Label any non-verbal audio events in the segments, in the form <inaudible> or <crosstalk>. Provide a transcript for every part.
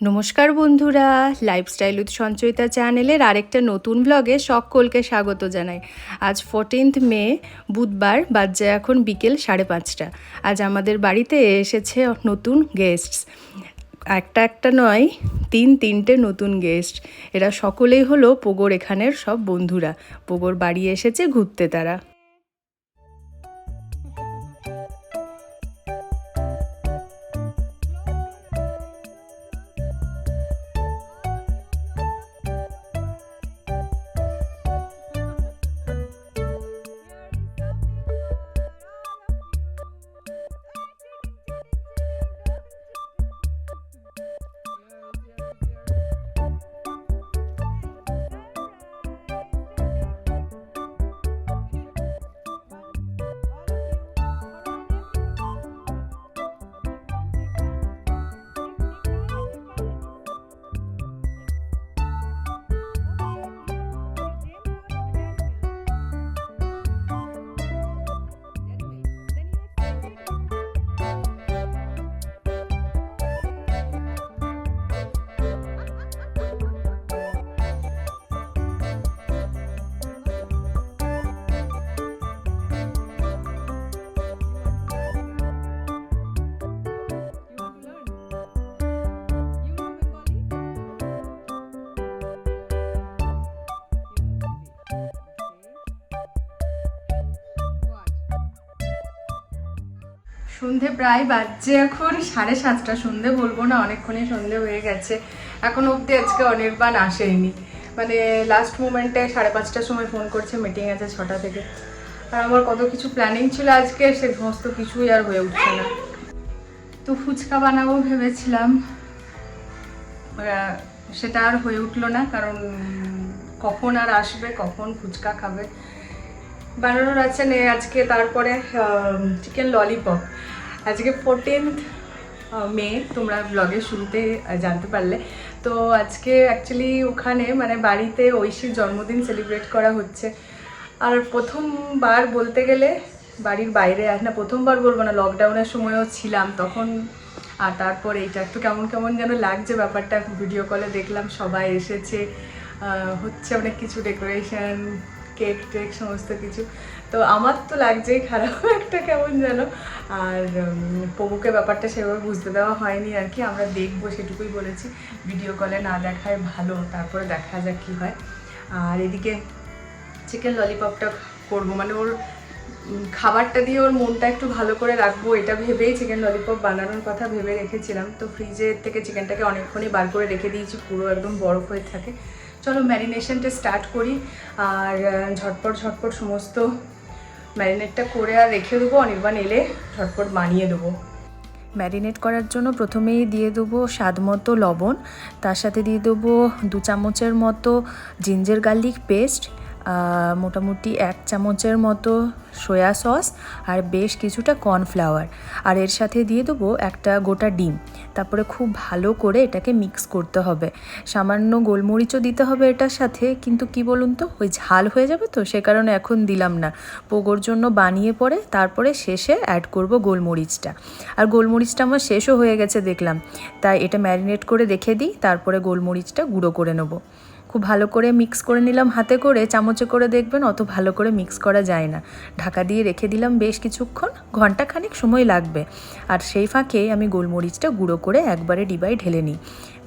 নমস্কার বন্ধুরা lifestyle with Sanchayita চ্যানেলের আরেকটা নতুন ব্লগে সকলকে স্বাগত জানাই। আজ ফোরটিন্থ মে, বুধবার বাজে এখন বিকেল সাড়ে পাঁচটা। আজ আমাদের বাড়িতে এসেছে নতুন গেস্টস একটা একটা নয়, তিন তিনটে নতুন গেস্ট এরা সকলেই হলো পোগোর এখানের সব বন্ধুরা। পোগোর বাড়ি এসেছে ঘুরতে তারা। সন্ধে প্রায় বাজছে এখন, সাড়ে সাতটা, সন্ধে বলব না, অনেকক্ষণই সন্ধে হয়ে গেছে। এখন অবধি আজকে অনির্বাণ আসেনি। মানে লাস্ট মোমেন্টে সাড়ে পাঁচটার সময় ফোন করছে মিটিং আছে ছটা থেকে। আর আমার কত কিছু প্ল্যানিং ছিল আজকে, সে সমস্ত কিছুই আর হয়ে উঠছে না। তো ফুচকা বানাবো ভেবেছিলাম। সেটা আর হয়ে উঠল না, কারণ কখন আর আসবে, কখন ফুচকা খাবে। বানানোর আছে আজকে, তারপরে চিকেন ললিপপ আজকে ফোরটিন্থ মে তোমরা ব্লগের আহ, জানতে পারলে। তো আজকে অ্যাকচুয়ালি ওখানে মানে বাড়িতে ঐশীর জন্মদিন সেলিব্রেট করা হচ্ছে। আর প্রথমবার বলতে গেলে বাড়ির বাইরে আর না প্রথমবার বলব না লকডাউনের সময়ও ছিলাম তখন। আর তারপর এইটা একটু কেমন কেমন যেন লাগছে ব্যাপারটা। ভিডিও কলে দেখলাম সবাই এসেছে। হচ্ছে অনেক কিছু ডেকোরেশন কেক টেক সমস্ত কিছু। তো আমার তো লাগছেই খারাপ <laughs> একটা কেমন যেন। আর পবুকে ব্যাপারটা সেভাবে বুঝতে দেওয়া হয়নি আর কি। আমরা দেখব, সেটুকুই বলেছি। ভিডিও কলে না দেখায় ভালো, তারপরে দেখা যাক কী হয়। আর এদিকে চিকেন ললিপপটা করব। মানে ওর খাবারটা দিয়ে ওর মনটা একটু ভালো করে রাখব, এটা ভেবেই চিকেন ললিপপ বানানোর কথা ভেবে রেখেছিলাম। তো ফ্রিজের থেকে চিকেনটাকে অনেকক্ষণই বার করে রেখে দিয়েছি, পুরো একদম বরফ হয়ে থাকে। চলো ম্যারিনেশনটা স্টার্ট করি। আর ঝটপট ঝটপট সমস্ত ম্যারিনেটটা করে আর রেখে দেবো, অনির্বাণ এলে ঝটপট বানিয়ে দেবো। ম্যারিনেট করার জন্য প্রথমেই দিয়ে দেবো স্বাদ মতো লবণ, তার সাথে দিয়ে দেবো দু চামচের মতো জিঞ্জার গার্লিক পেস্ট মোটামুটি এক চামচের মতো সয়া সস আর বেশ কিছুটা কর্নফ্লাওয়ার। আর এর সাথে দিয়ে দেবো একটা গোটা ডিম। তারপরে খুব ভালো করে এটাকে মিক্স করতে হবে। সামান্য গোলমরিচও দিতে হবে এটার সাথে, কিন্তু কি বলুন তো, ওই ঝাল হয়ে যাবে তো, সে কারণে এখন দিলাম না। পোগোর জন্য বানিয়ে পরে তারপরে শেষে অ্যাড করব গোলমরিচটা। আর গোলমরিচটা আমার শেষও হয়ে গেছে দেখলাম। তাই এটা ম্যারিনেট করে রেখে দিই, তারপরে গোলমরিচটা গুঁড়ো করে নেব। খুব ভালো করে মিক্স করে নিলাম হাতে করে, চামচে করে দেখবেন অত ভালো করে মিক্স করা যায় না। ঢাকা দিয়ে রেখে দিলাম বেশ কিছুক্ষণ ঘন্টাখানিক সময় লাগবে। আর সেই ফাঁকে আমি গোলমরিচটা গুঁড়ো করে একবারে ডিবাই ঢেলে নিই।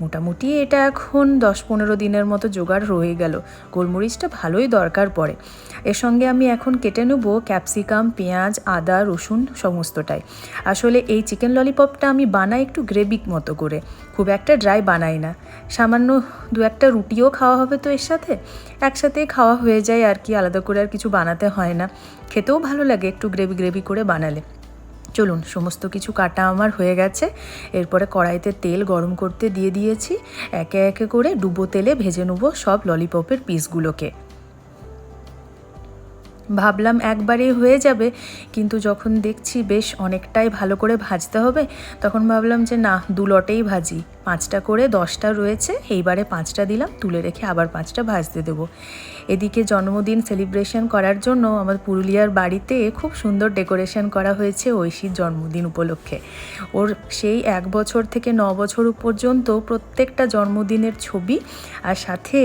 মোটামুটি এটা এখন দশ পনেরো দিনের মতো জোগাড় রয়ে গেল। গোলমরিচটা ভালোই দরকার পড়ে। এর সঙ্গে আমি এখন কেটে নেব ক্যাপসিকাম, পেঁয়াজ, আদা, রসুন সমস্তটাই। আসলে এই চিকেন ললিপপটা আমি বানাই একটু গ্রেভি মতো করে। খুব একটা ড্রাই বানাই না। সামান্য দু একটা রুটিও খাওয়া হবে তো এর সাথে। একসাথে খাওয়া হয়ে যায় আর কি, আলাদা করে আর কিছু বানাতে হয় না। খেতেও ভালো লাগে একটু গ্রেভি গ্রেভি করে বানালে। চলুন, সমস্ত কিছু কাটা আমার হয়ে গেছে। এরপরে কড়াইতে তেল গরম করতে দিয়ে দিয়েছি। একে একে করে ডুবো তেলে ভেজে নেব সব ললিপপের পিসগুলোকে ভাবলাম একবারেই হয়ে যাবে, কিন্তু যখন দেখছি বেশ অনেকটাই ভালো করে ভাজতে হবে, তখন ভাবলাম যে না, দু লটেই ভাজি। পাঁচটা করে দশটা রয়েছে, এইবারে পাঁচটা দিলাম, তুলে রেখে আবার পাঁচটা ভাজতে দেবো। এদিকে জন্মদিন সেলিব্রেশন করার জন্য আমার পুরুলিয়ার বাড়িতে খুব সুন্দর ডেকোরেশন করা হয়েছে ঐশীর জন্মদিন উপলক্ষে। ওর সেই এক বছর থেকে ন বছর পর্যন্ত প্রত্যেকটা জন্মদিনের ছবি, আর সাথে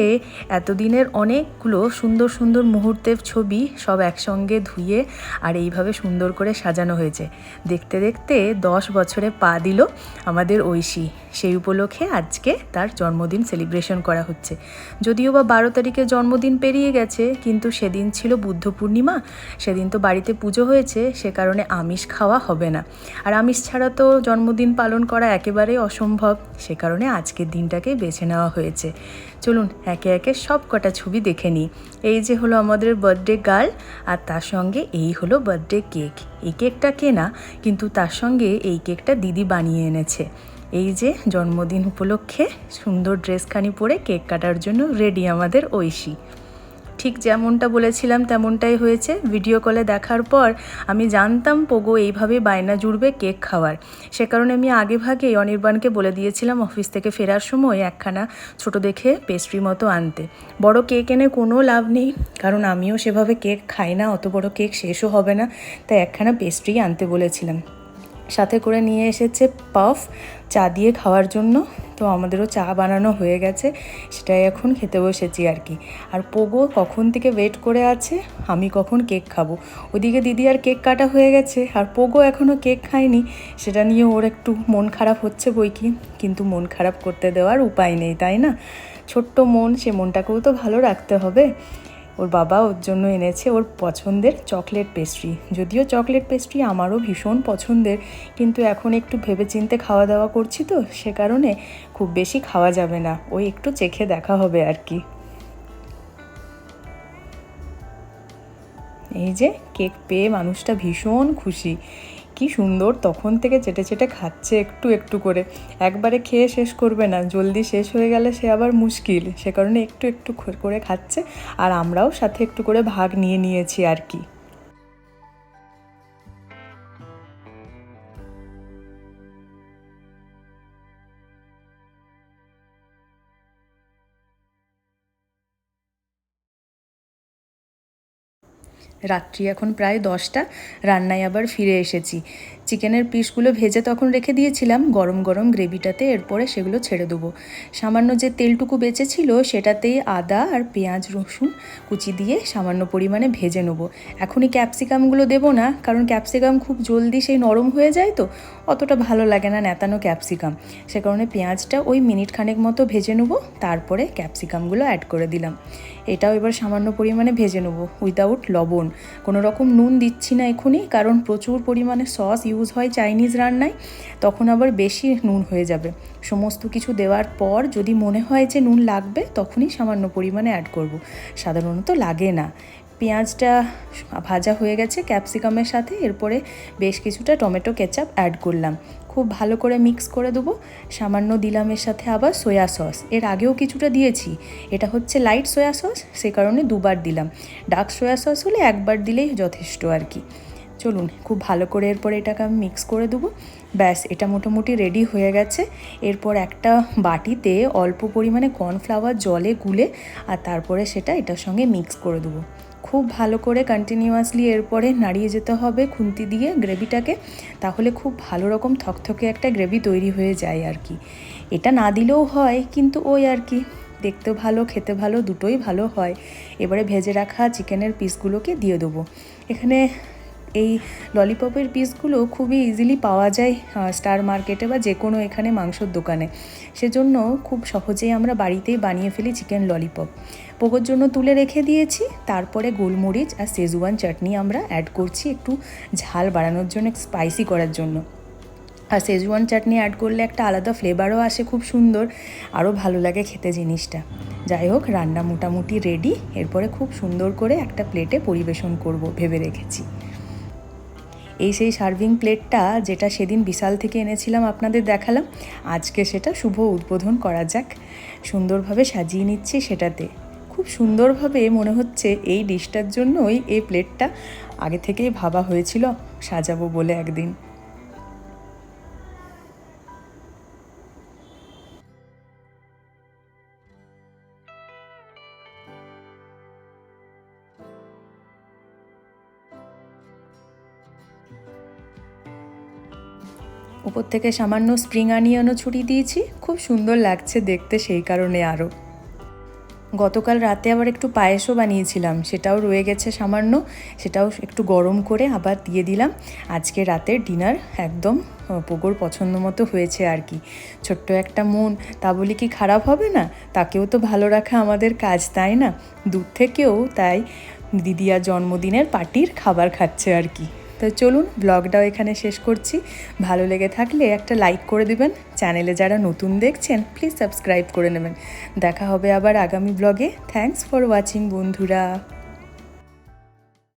এতদিনের অনেকগুলো সুন্দর সুন্দর মুহূর্তের ছবি সব একসঙ্গে ধুয়ে আর এইভাবে সুন্দর করে সাজানো হয়েছে। দেখতে দেখতে দশ বছরে পা দিল আমাদের ঐশী। সেই উপলক্ষে আজকে তার জন্মদিন সেলিব্রেশন করা হচ্ছে। যদিও বা বারো তারিখে জন্মদিন পেরিয়ে গেছে, কিন্তু সেদিন ছিল বুদ্ধ পূর্ণিমা। সেদিন তো বাড়িতে পুজো হয়েছে, সে কারণে আমিষ খাওয়া হবে না। আর আমিষ ছাড়া তো জন্মদিন পালন করা একেবারেই অসম্ভব, সে কারণে আজকের দিনটাকে বেছে নেওয়া হয়েছে। চলুন, একে একে সব কটা ছবি দেখে নিই। এই যে হলো আমাদের বার্থডে গার্ল আর তার সঙ্গে এই হলো বার্থডে কেক এই কেকটা কেনা কিন্তু তার সঙ্গে এই কেকটা দিদি বানিয়ে এনেছে। এই যে জন্মদিন উপলক্ষে সুন্দর ড্রেসখানি পরে কেক কাটার জন্য রেডি আমাদের ঐশী। ঠিক যেমনটা বলেছিলাম তেমনটাই হয়েছে। ভিডিও কলে দেখার পর আমি জানতাম, পোগো, এইভাবে বায়না জুড়বে কেক খাওয়ার। সে কারণে আমি আগে ভাগেই অনির্বাণকে বলে দিয়েছিলাম অফিস থেকে ফেরার সময় একখানা ছোট দেখে পেস্ট্রি মতো আনতে। বড় কেক এনে কোনো লাভ নেই, কারণ আমিও সেভাবে কেক খাই না, অত বড় কেক শেষও হবে না, তাই একখানা পেস্ট্রি আনতে বলেছিলাম। সাথে করে নিয়ে এসেছে পাফ, চা দিয়ে খাওয়ার জন্য। তো আমাদেরও চা বানানো হয়ে গেছে, সেটাই এখন খেতে বসেছি আর কি। আর পোগো কখন থেকে ওয়েট করে আছে? আমি কখন কেক খাব? ওদিকে দিদি আর কেক কাটা হয়ে গেছে, আর পোগো এখনও কেক খায়নি। সেটা নিয়ে ওর একটু মন খারাপ হচ্ছে বই কি, কিন্তু মন খারাপ করতে দেওয়ার উপায় নেই, তাই না? ছোট্ট মন, সে মনটাকেও তো ভালো রাখতে হবে। ওর বাবা ওর জন্য এনেছে ওর পছন্দের চকলেট পেস্ট্রি যদিও চকলেট পেস্ট্রি আমারও ভীষণ পছন্দের, কিন্তু এখন একটু ভেবেচিন্তে খাওয়া দাওয়া করছি তো, সে কারণে খুব বেশি খাওয়া যাবে না। ওই একটু চেখে দেখা হবে আর কি। এই যে কেক পেয়ে মানুষটা ভীষণ খুশি। কি সুন্দর, তখন থেকে চেটে চেটে খাচ্ছে একটু একটু করে। একবারে খেয়ে শেষ করবে না, জলদি শেষ হয়ে গেলে সে আবার মুশকিল। সে কারণে একটু একটু করে খাচ্ছে, আর আমরাও সাথে একটু করে ভাগ নিয়ে নিয়েছি আর কি। রাত্রি এখন প্রায় দশটা। রান্নায় আবার ফিরে এসেছি। চিকেনের পিসগুলো ভেজে তখন রেখে দিয়েছিলাম, গরম গরম গ্রেভিটাতে, এরপরে সেগুলো ছেড়ে দেবো। সামান্য যে তেলটুকু বেঁচেছিল, সেটাতেই আদা আর পেঁয়াজ, রসুন কুচি দিয়ে সামান্য পরিমাণে ভেজে নেব। এখনই ক্যাপসিকামগুলো দেবো না, কারণ ক্যাপসিকাম খুব জলদি সেই নরম হয়ে যায় তো, অতটা ভালো লাগে না নেতানো ক্যাপসিকাম। সে কারণে পেঁয়াজটা ওই মিনিট খানেক মতো ভেজে নেব, তারপরে ক্যাপসিকামগুলো অ্যাড করে দিলাম। এটাও এবার সামান্য পরিমাণে ভেজে নেব উইদাউট লবণ। কোনো রকম নুন দিচ্ছি না এখনই, কারণ প্রচুর পরিমাণে সস ইউজ হয় চাইনিজ রান্নায়, তখন আবার বেশি নুন হয়ে যাবে। সমস্ত কিছু দেওয়ার পর যদি মনে হয় যে নুন লাগবে, তখনই সামান্য পরিমাণে অ্যাড করব। সাধারণত লাগে না। পেঁয়াজটা ভাজা হয়ে গেছে ক্যাপসিকামের সাথে, এরপরে বেশ কিছুটা টমেটো কেচাপ অ্যাড করলাম। খুব ভালো করে মিক্স করে দেবো। সামান্য দিলাম এর সাথে আবার সয়া সস এর আগেও কিছুটা দিয়েছি। এটা হচ্ছে লাইট সয়া সস সে কারণে দুবার দিলাম। ডার্ক সয়া সস হলে একবার দিলেই যথেষ্ট আর কি। চলুন, খুব ভালো করে এরপর এটাকে আমি মিক্স করে দেবো। ব্যাস, এটা মোটামুটি রেডি হয়ে গেছে। এরপর একটা বাটিতে অল্প পরিমাণে কর্নফ্লাওয়ার জলে গুলে আর তারপরে সেটা এটার সঙ্গে মিক্স করে দেবো। খুব ভালো করে কন্টিনিউয়াসলি এরপরে নাড়িয়ে যেতে হবে খুন্তি দিয়ে গ্রেভিটাকে, তাহলে খুব ভালো রকম থকথকে একটা গ্রেভি তৈরি হয়ে যায় আর কি। এটা না দিলেও হয়, কিন্তু ওই আর কি, দেখতে ভালো, খেতে ভালো, দুটোই ভালো হয়। এবারে ভেজে রাখা চিকেনের পিসগুলোকে দিয়ে দেবো। এখানে এই ললিপপের পিসগুলো খুবই ইজিলি পাওয়া যায় স্টার মার্কেটে বা যে কোনো এখানে মাংসর দোকানে। সেজন্য খুব সহজেই আমরা বাড়িতেই বানিয়ে ফেলি চিকেন ললিপপ পোকোর জন্য তুলে রেখে দিয়েছি, তারপরে গোলমরিচ আর সেজুয়ান চাটনি আমরা অ্যাড করছি একটু ঝাল বাড়ানোর জন্য স্পাইসি করার জন্য। আর সেজুয়ান চাটনি অ্যাড করলে একটা আলাদা ফ্লেভারও আসে, খুব সুন্দর, আরও ভালো লাগে খেতে জিনিসটা। যাই হোক, রান্না মোটামুটি রেডি এরপরে খুব সুন্দর করে একটা প্লেটে পরিবেশন করব, ভেবে রেখেছি। এই সেই সার্ভিং প্লেটটা যেটা সেদিন বিশাল থেকে এনেছিলাম আপনাদের দেখালাম, আজকে সেটা শুভ উদ্বোধন করা যাক। সুন্দরভাবে সাজিয়ে নিচ্ছি সেটাতে। খুব সুন্দরভাবে মনে হচ্ছে এই ডিশটার জন্যই এই প্লেটটা আগে থেকেই ভাবা হয়েছিল, সাজাবো বলে একদিন। উপর থেকে সামান্য স্প্রিং আনিয়নও ছড়িয়ে দিয়েছি। খুব সুন্দর লাগছে দেখতে সেই কারণে আরও। গতকাল রাতে আবার একটু পায়েসও বানিয়েছিলাম, সেটাও রয়ে গেছে সামান্য। সেটাও একটু গরম করে আবার দিয়ে দিলাম। আজকে রাতের ডিনার একদম পোগোর পছন্দ মতো হয়েছে আর কি। ছোট্ট একটা মন, তা বলি কি খারাপ হবে না? তাকেও তো ভালো রাখা আমাদের কাজ, তাই না? দূর থেকেও তাই দিদিয়ার জন্মদিনের পার্টির খাবার খাচ্ছে আর কি। তো চলুন ব্লগটাও এখানে শেষ করছি। ভালো লেগে থাকলে একটা লাইক করে দিবেন। চ্যানেলে যারা নতুন দেখছেন প্লিজ সাবস্ক্রাইব করে নেবেন। দেখা হবে আবার আগামী ব্লগে। থ্যাংকস ফর ওয়াচিং বন্ধুরা।